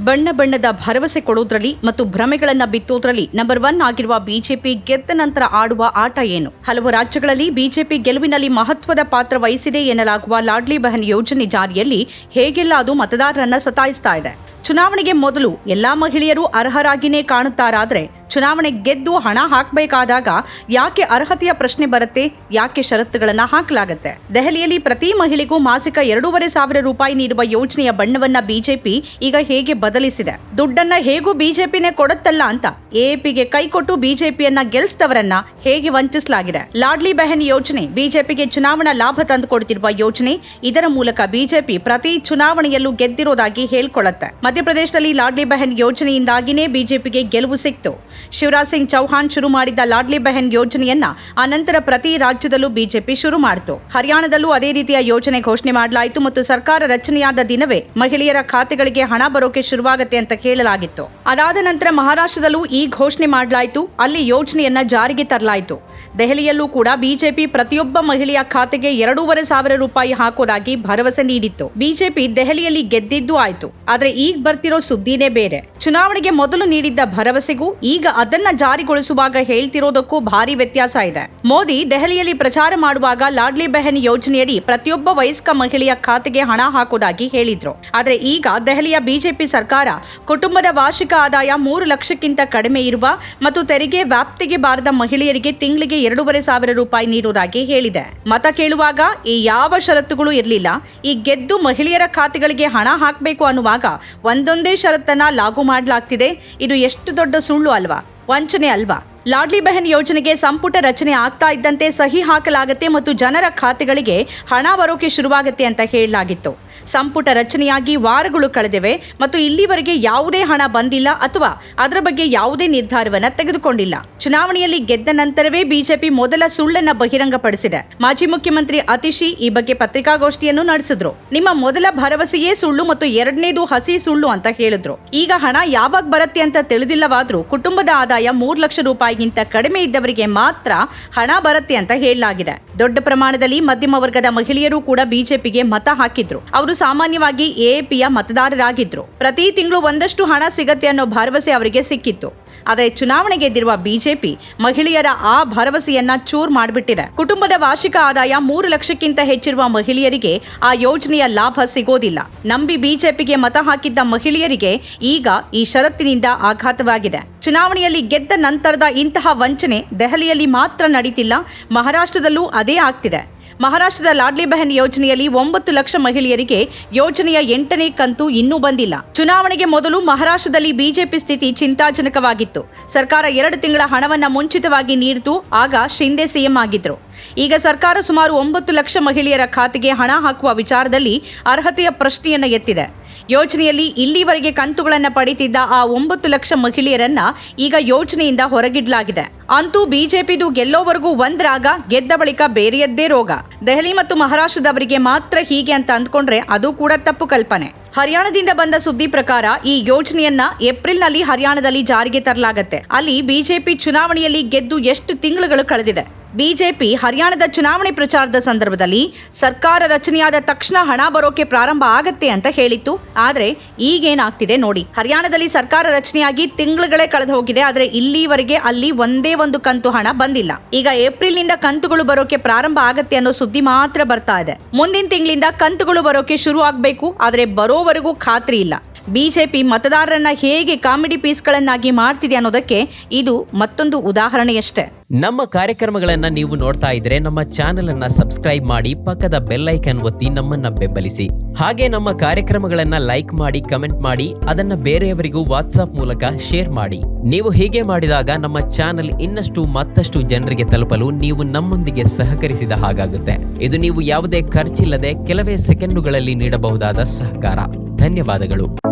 ಬಣ್ಣ ಬಣ್ಣದ ಭರವಸೆ ಕೊಡೋದ್ರಲ್ಲಿ ಮತ್ತು ಭ್ರಮೆಗಳನ್ನ ಬಿತ್ತೋದ್ರಲ್ಲಿ ನಂಬರ್ ಒನ್ ಆಗಿರುವ ಬಿಜೆಪಿ ಗೆದ್ದ ನಂತರ ಆಡುವ ಆಟ ಏನು? ಹಲವು ರಾಜ್ಯಗಳಲ್ಲಿ ಬಿಜೆಪಿ ಗೆಲುವಿನಲ್ಲಿ ಮಹತ್ವದ ಪಾತ್ರ ವಹಿಸಿದೆ ಎನ್ನಲಾಗುವ ಲಾಡ್ಲಿ ಬಹನ್ ಯೋಜನೆ ಜಾರಿಯಲ್ಲಿ ಹೇಗೆಲ್ಲ ಅದು ಮತದಾರರನ್ನ ಸತಾಯಿಸ್ತಾ ಇದೆ? ಚುನಾವಣೆಗೆ ಮೊದಲು ಎಲ್ಲಾ ಮಹಿಳೆಯರು ಅರ್ಹರಾಗಿನೇ ಕಾಣುತ್ತಾರಾದ್ರೆ ಚುನಾವಣೆ ಗೆದ್ದು ಹಣ ಹಾಕಬೇಕಾದಾಗ ಯಾಕೆ ಅರ್ಹತೆಯ ಪ್ರಶ್ನೆ ಬರುತ್ತೆ? ಯಾಕೆ ಷರತ್ತುಗಳನ್ನ ಹಾಕಲಾಗುತ್ತೆ? ದೆಹಲಿಯಲ್ಲಿ ಪ್ರತಿ ಮಹಿಳೆಗೂ ಮಾಸಿಕ ಎರಡೂವರೆ ಸಾವಿರ ರೂಪಾಯಿ ನೀಡುವ ಯೋಜನೆಯ ಬಣ್ಣವನ್ನ ಬಿಜೆಪಿ ಈಗ ಹೇಗೆ ಬದಲಿಸಿದೆ? ದುಡ್ಡನ್ನ ಹೇಗೂ ಬಿಜೆಪಿನೇ ಕೊಡುತ್ತಲ್ಲ ಅಂತ ಎಪಿಗೆ ಕೈಕೊಟ್ಟು ಬಿಜೆಪಿಯನ್ನ ಗೆಲ್ಲಿಸಿದವರನ್ನ ಹೇಗೆ ವಂಚಿಸಲಾಗಿದೆ? ಲಾಡ್ಲಿ ಬೆಹನ್ ಯೋಜನೆ ಬಿಜೆಪಿಗೆ ಚುನಾವಣಾ ಲಾಭ ತಂದುಕೊಡ್ತಿರುವ ಯೋಜನೆ ಇದರ ಮೂಲಕ ಬಿಜೆಪಿ ಪ್ರತಿ ಚುನಾವಣೆಯಲ್ಲೂ ಗೆದ್ದಿರೋದಾಗಿ ಹೇಳ್ಕೊಳ್ಳುತ್ತೆ. ಮಧ್ಯಪ್ರದೇಶದಲ್ಲಿ ಲಾಡ್ಲಿ ಬೆಹನ್ ಯೋಜನೆಯಿಂದಾಗಿನೇ ಬಿಜೆಪಿಗೆ ಗೆಲುವು ಸಿಕ್ತು. ಶಿವರಾಜ್ ಸಿಂಗ್ ಚೌಹಾಣ್ ಶುರು ಮಾಡಿದ್ದ ಲಾಡ್ಲಿ ಬೆಹನ್ ಯೋಜನೆಯನ್ನ ಅನಂತರ ಪ್ರತಿ ರಾಜ್ಯದಲ್ಲೂ ಬಿಜೆಪಿ ಶುರು ಮಾಡಿತು. ಹರಿಯಾಣದಲ್ಲೂ ಅದೇ ರೀತಿಯ ಯೋಜನೆ ಘೋಷಣೆ ಮಾಡಲಾಯಿತು ಮತ್ತು ಸರ್ಕಾರ ರಚನೆಯಾದ ದಿನವೇ ಮಹಿಳೆಯರ ಖಾತೆಗಳಿಗೆ ಹಣ ಬರೋಕೆ ಶುರುವಾಗತ್ತೆ ಅಂತ ಕೇಳಲಾಗಿತ್ತು. ಅದಾದ ನಂತರ ಮಹಾರಾಷ್ಟ್ರದಲ್ಲೂ ಈ ಘೋಷಣೆ ಮಾಡಲಾಯಿತು. ಅಲ್ಲಿ ಯೋಜನೆಯನ್ನ ಜಾರಿಗೆ ತರಲಾಯಿತು. ದೆಹಲಿಯಲ್ಲೂ ಕೂಡ ಬಿಜೆಪಿ ಪ್ರತಿಯೊಬ್ಬ ಮಹಿಳೆಯ ಖಾತೆಗೆ ಎರಡೂವರೆ ಸಾವಿರ ರೂಪಾಯಿ ಹಾಕೋದಾಗಿ ಭರವಸೆ ನೀಡಿತ್ತು. ಬಿಜೆಪಿ ದೆಹಲಿಯಲ್ಲಿ ಗೆದ್ದಿದ್ದು ಆಯಿತು. ಆದ್ರೆ ಈಗ ಬರ್ತಿರೋ ಸುದ್ದಿನೇ ಬೇರೆ. ಚುನಾವಣೆಗೆ ಮೊದಲು ನೀಡಿದ್ದ ಭರವಸೆಗೂ ಈಗ ಅದನ್ನ ಜಾರಿಗೊಳಿಸುವಾಗ ಹೇಳ್ತಿರೋದಕ್ಕೂ ಭಾರಿ ವ್ಯತ್ಯಾಸ ಇದೆ. ಮೋದಿ ದೆಹಲಿಯಲ್ಲಿ ಪ್ರಚಾರ ಮಾಡುವಾಗ ಲಾಡ್ಲಿ ಬೆಹನ್ ಯೋಜನೆಯಡಿ ಪ್ರತಿಯೊಬ್ಬ ವಯಸ್ಕ ಮಹಿಳೆಯ ಖಾತೆಗೆ ಹಣ ಹಾಕೋದಾಗಿ ಹೇಳಿದ್ರು. ಆದರೆ ಈಗ ದೆಹಲಿಯ ಬಿಜೆಪಿ ಸರ್ಕಾರ ಕುಟುಂಬದ ವಾರ್ಷಿಕ ಆದಾಯ ಮೂರು ಲಕ್ಷಕ್ಕಿಂತ ಕಡಿಮೆ ಇರುವ ಮತ್ತು ತೆರಿಗೆ ವ್ಯಾಪ್ತಿಗೆ ಬಾರದ ಮಹಿಳೆಯರಿಗೆ ತಿಂಗಳಿಗೆ ಎರಡೂವರೆ ಸಾವಿರ ರೂಪಾಯಿ ನೀಡುವುದಾಗಿ ಹೇಳಿದೆ. ಮತ ಕೇಳುವಾಗ ಈ ಯಾವ ಷರತ್ತುಗಳು ಇರಲಿಲ್ಲ. ಈ ಗೆದ್ದು ಮಹಿಳೆಯರ ಖಾತೆಗಳಿಗೆ ಹಣ ಹಾಕಬೇಕು ಅನ್ನುವಾಗ ಒಂದೊಂದೇ ಷರತ್ತನ್ನ ಲಾಗು ಮಾಡಲಾಗ್ತಿದೆ. ಇದು ಎಷ್ಟು ದೊಡ್ಡ ಸುಳ್ಳು ಅಲ್ವಾ? ವಂಚನೆ ಅಲ್ವಾ? ಲಾಡ್ಲಿ ಬೆಹನ್ ಯೋಜನೆಗೆ ಸಂಪುಟ ರಚನೆ ಆಗ್ತಾ ಇದ್ದಂತೆ ಸಹಿ ಹಾಕಲಾಗತ್ತೆ ಮತ್ತು ಜನರ ಖಾತೆಗಳಿಗೆ ಹಣ ಬರೋಕೆ ಶುರುವಾಗುತ್ತೆ ಅಂತ ಹೇಳಲಾಗಿತ್ತು. ಸಂಪುಟ ರಚನೆಯಾಗಿ ವಾರಗಳು ಕಳೆದಿವೆ ಮತ್ತು ಇಲ್ಲಿವರೆಗೆ ಯಾವುದೇ ಹಣ ಬಂದಿಲ್ಲ ಅಥವಾ ಅದರ ಬಗ್ಗೆ ಯಾವುದೇ ನಿರ್ಧಾರವನ್ನ ತೆಗೆದುಕೊಂಡಿಲ್ಲ. ಚುನಾವಣೆಯಲ್ಲಿ ಗೆದ್ದ ನಂತರವೇ ಬಿಜೆಪಿ ಮೊದಲ ಸುಳ್ಳನ್ನ ಬಹಿರಂಗಪಡಿಸಿದೆ. ಮಾಜಿ ಮುಖ್ಯಮಂತ್ರಿ ಅತಿಶಿ ಈ ಬಗ್ಗೆ ಪತ್ರಿಕಾಗೋಷ್ಠಿಯನ್ನು ನಡೆಸಿದ್ರು. ನಿಮ್ಮ ಮೊದಲ ಭರವಸೆಯೇ ಸುಳ್ಳು ಮತ್ತು ಎರಡನೇದು ಹಸಿ ಸುಳ್ಳು ಅಂತ ಹೇಳಿದ್ರು. ಈಗ ಹಣ ಯಾವಾಗ ಬರುತ್ತೆ ಅಂತ ತಿಳಿದಿಲ್ಲವಾದ್ರೂ ಕುಟುಂಬದ ಆದಾಯ ಮೂರು ಲಕ್ಷ ರೂಪಾಯಿಗಿಂತ ಕಡಿಮೆ ಇದ್ದವರಿಗೆ ಮಾತ್ರ ಹಣ ಬರುತ್ತೆ ಅಂತ ಹೇಳಲಾಗಿದೆ. ದೊಡ್ಡ ಪ್ರಮಾಣದಲ್ಲಿ ಮಧ್ಯಮ ವರ್ಗದ ಮಹಿಳೆಯರು ಕೂಡ ಬಿಜೆಪಿಗೆ ಮತ ಹಾಕಿದ್ರು. ಅವರು ಸಾಮಾನ್ಯವಾಗಿ ಎಎಪಿಯ ಮತದಾರರಾಗಿದ್ರು. ಪ್ರತಿ ತಿಂಗಳು ಒಂದಷ್ಟು ಹಣ ಸಿಗತ್ತೆ ಅನ್ನೋ ಭರವಸೆ ಅವರಿಗೆ ಸಿಕ್ಕಿತ್ತು. ಆದರೆ ಚುನಾವಣೆ ಗೆದ್ದಿರುವ ಬಿಜೆಪಿ ಮಹಿಳೆಯರ ಆ ಭರವಸೆಯನ್ನ ಚೂರ್ ಮಾಡಿಬಿಟ್ಟಿದೆ. ಕುಟುಂಬದ ವಾರ್ಷಿಕ ಆದಾಯ ಮೂರು ಲಕ್ಷಕ್ಕಿಂತ ಹೆಚ್ಚಿರುವ ಮಹಿಳೆಯರಿಗೆ ಆ ಯೋಜನೆಯ ಲಾಭ ಸಿಗೋದಿಲ್ಲ. ನಂಬಿ ಬಿಜೆಪಿಗೆ ಮತ ಹಾಕಿದ್ದ ಮಹಿಳೆಯರಿಗೆ ಈಗ ಈ ಷರತ್ತಿನಿಂದ ಆಘಾತವಾಗಿದೆ. ಚುನಾವಣೆಯಲ್ಲಿ ಗೆದ್ದ ನಂತರದ ಇಂತಹ ವಂಚನೆ ದೆಹಲಿಯಲ್ಲಿ ಮಾತ್ರ ನಡೀತಿಲ್ಲ, ಮಹಾರಾಷ್ಟ್ರದಲ್ಲೂ ಅದೇ ಆಗ್ತಿದೆ. ಮಹಾರಾಷ್ಟ್ರದ ಲಾಡ್ಲಿ ಬಹನ್ ಯೋಜನೆಯಲ್ಲಿ ಒಂಬತ್ತು ಲಕ್ಷ ಮಹಿಳೆಯರಿಗೆ ಯೋಜನೆಯ ಎಂಟನೇ ಕಂತು ಇನ್ನೂ ಬಂದಿಲ್ಲ. ಚುನಾವಣೆಗೆ ಮೊದಲು ಮಹಾರಾಷ್ಟ್ರದಲ್ಲಿ ಬಿಜೆಪಿ ಸ್ಥಿತಿ ಚಿಂತಾಜನಕವಾಗಿತ್ತು. ಸರ್ಕಾರ ಎರಡು ತಿಂಗಳ ಹಣವನ್ನು ಮುಂಚಿತವಾಗಿ ನೀಡಿತು, ಆಗ ಶಿಂದೆ ಸಿಎಂ ಆಗಿದ್ದರು ಈಗ ಸರ್ಕಾರ ಸುಮಾರು ಒಂಬತ್ತು ಲಕ್ಷ ಮಹಿಳೆಯರ ಖಾತೆಗೆ ಹಣ ಹಾಕುವ ವಿಚಾರದಲ್ಲಿ ಅರ್ಹತೆಯ ಪ್ರಶ್ನೆಯನ್ನು ಎತ್ತಿದೆ. ಯೋಜನೆಯಲ್ಲಿ ಇಲ್ಲಿವರೆಗೆ ಕಂತುಗಳನ್ನು ಪಡೆಯುತ್ತಿದ್ದ ಆ ಒಂಬತ್ತು ಲಕ್ಷ ಮಹಿಳೆಯರನ್ನ ಈಗ ಯೋಜನೆಯಿಂದ ಹೊರಗಿಡಲಾಗಿದೆ. ಅಂತೂ ಬಿಜೆಪಿದು ಗೆಲ್ಲೋವರೆಗೂ ಒಂದ್ರಾಗ ಗೆದ್ದ ಬಳಿಕ ಬೇರೆಯದ್ದೇ ರೋಗ. ದೆಹಲಿ ಮತ್ತು ಮಹಾರಾಷ್ಟ್ರದವರಿಗೆ ಮಾತ್ರ ಹೀಗೆ ಅಂತ ಅಂದ್ಕೊಂಡ್ರೆ ಅದು ಕೂಡ ತಪ್ಪು ಕಲ್ಪನೆ. ಹರಿಯಾಣದಿಂದ ಬಂದ ಸುದ್ದಿ ಪ್ರಕಾರ ಈ ಯೋಜನೆಯನ್ನ ಏಪ್ರಿಲ್ನಲ್ಲಿ ಹರಿಯಾಣದಲ್ಲಿ ಜಾರಿಗೆ ತರಲಾಗತ್ತೆ. ಅಲ್ಲಿ ಬಿಜೆಪಿ ಚುನಾವಣೆಯಲ್ಲಿ ಗೆದ್ದು ಎಷ್ಟು ತಿಂಗಳುಗಳು ಕಳೆದಿದೆ? ಬಿಜೆಪಿ ಹರಿಯಾಣದ ಚುನಾವಣೆ ಪ್ರಚಾರದ ಸಂದರ್ಭದಲ್ಲಿ ಸರ್ಕಾರ ರಚನೆಯಾದ ತಕ್ಷಣ ಹಣ ಬರೋಕೆ ಪ್ರಾರಂಭ ಆಗತ್ತೆ ಅಂತ ಹೇಳಿತ್ತು. ಆದರೆ ಈಗೇನಾಗ್ತಿದೆ ನೋಡಿ. ಹರಿಯಾಣದಲ್ಲಿ ಸರ್ಕಾರ ರಚನೆಯಾಗಿ ತಿಂಗಳುಗಳೇ ಕಳೆದು ಹೋಗಿದೆ. ಆದರೆ ಇಲ್ಲಿವರೆಗೆ ಅಲ್ಲಿ ಒಂದೇ ಒಂದು ಕಂತು ಹಣ ಬಂದಿಲ್ಲ. ಈಗ ಏಪ್ರಿಲ್ನಿಂದ ಕಂತುಗಳು ಬರೋಕೆ ಪ್ರಾರಂಭ ಆಗತ್ತೆ ಅನ್ನೋ ಸುದ್ದಿ ಮಾತ್ರ ಬರ್ತಾ ಇದೆ. ಮುಂದಿನ ತಿಂಗಳಿಂದ ಕಂತುಗಳು ಬರೋಕೆ ಶುರು ಆಗ್ಬೇಕು ಆದರೆ ಬರೋವರೆಗೂ ಖಾತ್ರಿ ಇಲ್ಲ. ಬಿಜೆಪಿ ಮತದಾರರನ್ನ ಹೇಗೆ ಕಾಮಿಡಿ ಪೀಸ್ಗಳನ್ನಾಗಿ ಮಾಡ್ತಿದೆ ಅನ್ನೋದಕ್ಕೆ ಇದು ಮತ್ತೊಂದು ಉದಾಹರಣೆಯಷ್ಟೇ. ನಮ್ಮ ಕಾರ್ಯಕ್ರಮಗಳನ್ನ ನೀವು ನೋಡ್ತಾ ಇದ್ರೆ ನಮ್ಮ ಚಾನೆಲ್ ಅನ್ನ ಸಬ್ಸ್ಕ್ರೈಬ್ ಮಾಡಿ ಪಕ್ಕದ ಬೆಲ್ ಐಕನ್ ಒತ್ತಿ ನಮ್ಮನ್ನ ಬೆಂಬಲಿಸಿ. ಹಾಗೆ ನಮ್ಮ ಕಾರ್ಯಕ್ರಮಗಳನ್ನ ಲೈಕ್ ಮಾಡಿ, ಕಮೆಂಟ್ ಮಾಡಿ, ಅದನ್ನ ಬೇರೆಯವರಿಗೂ ವಾಟ್ಸ್ಆಪ್ ಮೂಲಕ ಶೇರ್ ಮಾಡಿ. ನೀವು ಹೀಗೆ ಮಾಡಿದಾಗ ನಮ್ಮ ಚಾನೆಲ್ ಇನ್ನಷ್ಟು ಮತ್ತಷ್ಟು ಜನರಿಗೆ ತಲುಪಲು ನೀವು ನಮ್ಮೊಂದಿಗೆ ಸಹಕರಿಸಿದ ಹಾಗಾಗುತ್ತೆ. ಇದು ನೀವು ಯಾವುದೇ ಖರ್ಚಿಲ್ಲದೆ ಕೆಲವೇ ಸೆಕೆಂಡುಗಳಲ್ಲಿ ನೀಡಬಹುದಾದ ಸಹಕಾರ. ಧನ್ಯವಾದಗಳು.